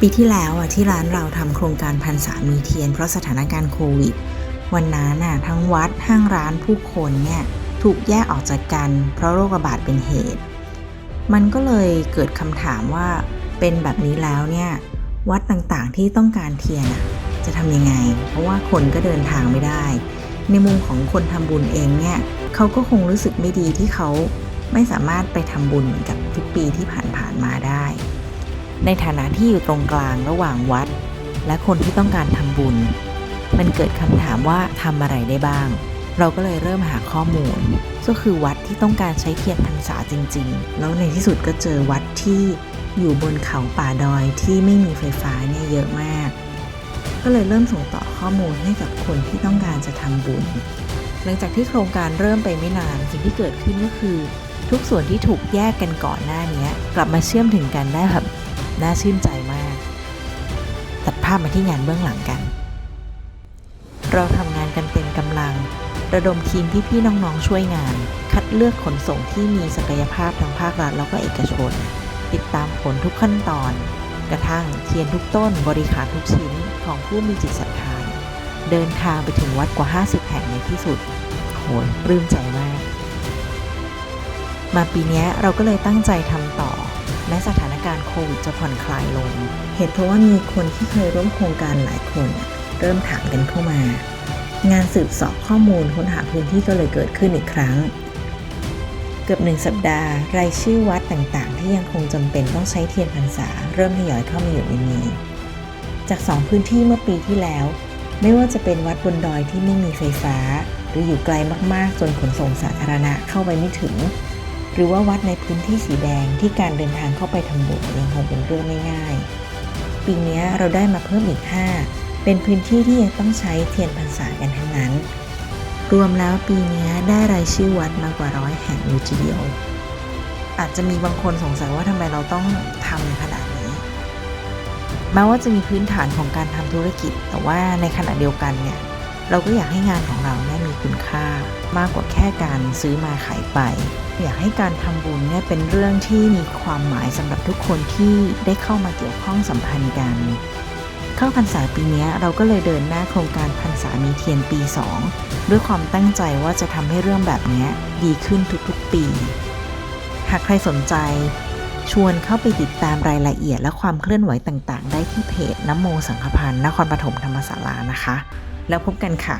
ปีที่แล้วอะที่ร้านเราทำโครงการพันสามีเทียนเพราะสถานการณ์โควิด วันนั้นน่ะทั้งวัดห้างร้านผู้คนเนี่ยถูกแยกออกจากกัน เพราะโรคระบาดเป็นเหตุ มันก็เลยเกิดคำถามว่าเป็นแบบนี้แล้วเนี่ยวัดต่างๆที่ต้องการเทียนอะจะทำยังไง เพราะว่าคนก็เดินทางไม่ได้ ในมุมของคนทำบุญเองเนี่ยเขาก็คงรู้สึกไม่ดีที่เขาไม่สามารถไปทำบุญเหมือนกับทุกปีที่ผ่านๆมาได้ ในฐานะที่อยู่ตรงกลางระหว่างวัด และคนที่ต้องการทำบุญ มันเกิดคำถามว่าทำอะไรได้บ้าง เราก็เลยเริ่มหาข้อมูล ก็คือวัดที่ต้องการใช้เทียนพรรษาจริง ๆ แล้วในที่สุดก็เจอวัดที่อยู่บนเขาป่าดอยที่ไม่มีไฟฟ้าเนี่ยเยอะมาก ก็เลยเริ่มส่งต่อข้อมูลให้กับคนที่ต้องการจะทำบุญ หลังจากที่โครงการเริ่มไปไม่นานสิ่งที่เกิดขึ้นก็คือ ทุกส่วนที่ถูกแยกกันก่อนหน้านี้กลับมาเชื่อมถึงกันได้แบบ น่าชื่นใจมาก ตัดภาพมาที่งานเบื้องหลังกัน เราทำงานกันเต็มกำลัง ระดมทีมที่พี่น้องๆช่วยงาน คัดเลือกขนส่งที่มีศักยภาพทั้งภาครัฐแล้วก็เอกชน ติดตามผลทุกขั้นตอน กระทั่งเทียนทุกต้นบริการทุกชิ้นของผู้มีจิตศรัทธาเดินทางไปถึงวัดกว่า 50 แห่งในที่สุดโหยปลื้มใจมาก มาปีนี้เราก็เลยตั้งใจทำต่อแม้สถาน การโควิดจะผ่อนคลายลง เหตุเพราะว่ามีคนที่เคยร่วมโครงการหลายคนเริ่มถามกันเข้ามา งานสืบสอบข้อมูลค้นหาพื้นที่ก็เลยเกิดขึ้นอีกครั้ง เกือบหนึ่งสัปดาห์ รายชื่อวัดต่างๆ ที่ยังคงจำเป็นต้องใช้เทียนพรรษา เริ่มทยอยเข้ามาอยู่ในนี้ จากสองพื้นที่เมื่อปีที่แล้ว ไม่ว่าจะเป็นวัดบนดอยที่ไม่มีไฟฟ้า หรืออยู่ไกลมากๆ จนขนส่งสาธารณะเข้าไปไม่ถึง หรือว่าวัดในพื้นที่สีแดงที่การเดินทางเข้าไปทำบุญยังคงเป็นเรื่องไม่ง่าย ปีนี้เราได้มาเพิ่มอีก 5 เป็นพื้นที่ที่ยังต้องใช้เทียนพรรษากันทั้งนั้น รวมแล้วปีนี้ได้รายชื่อวัดมากกว่าร้อยแห่งเลยทีเดียว อาจจะมีบางคนสงสัยว่าทำไมเราต้องทำขนาดนี้แม้ว่าจะมีพื้นฐานของการทำธุรกิจ แต่ว่าในขณะเดียวกันเนี่ยเราก็อยากให้งานของเราเนี่ย คุณค่ามากกว่าแค่การซื้อมาขายไป อยากให้การทำบุญเนี่ยเป็นเรื่องที่มีความหมายสำหรับทุกคนที่ได้เข้ามาเกี่ยวข้องสัมพันธ์กัน เข้าพรรษาปีนี้เราก็เลยเดินหน้าโครงการพรรษามีเทียนปี 2 ด้วยความตั้งใจว่าจะทำให้เรื่องแบบนี้ดีขึ้นทุกๆปี หากใครสนใจชวนเข้าไปติดตามรายละเอียดและความเคลื่อนไหวต่างๆ ได้ที่เพจน้ำโมสังฆพันธ์นครปฐมธรรมศาลานะคะ แล้วพบกันค่ะ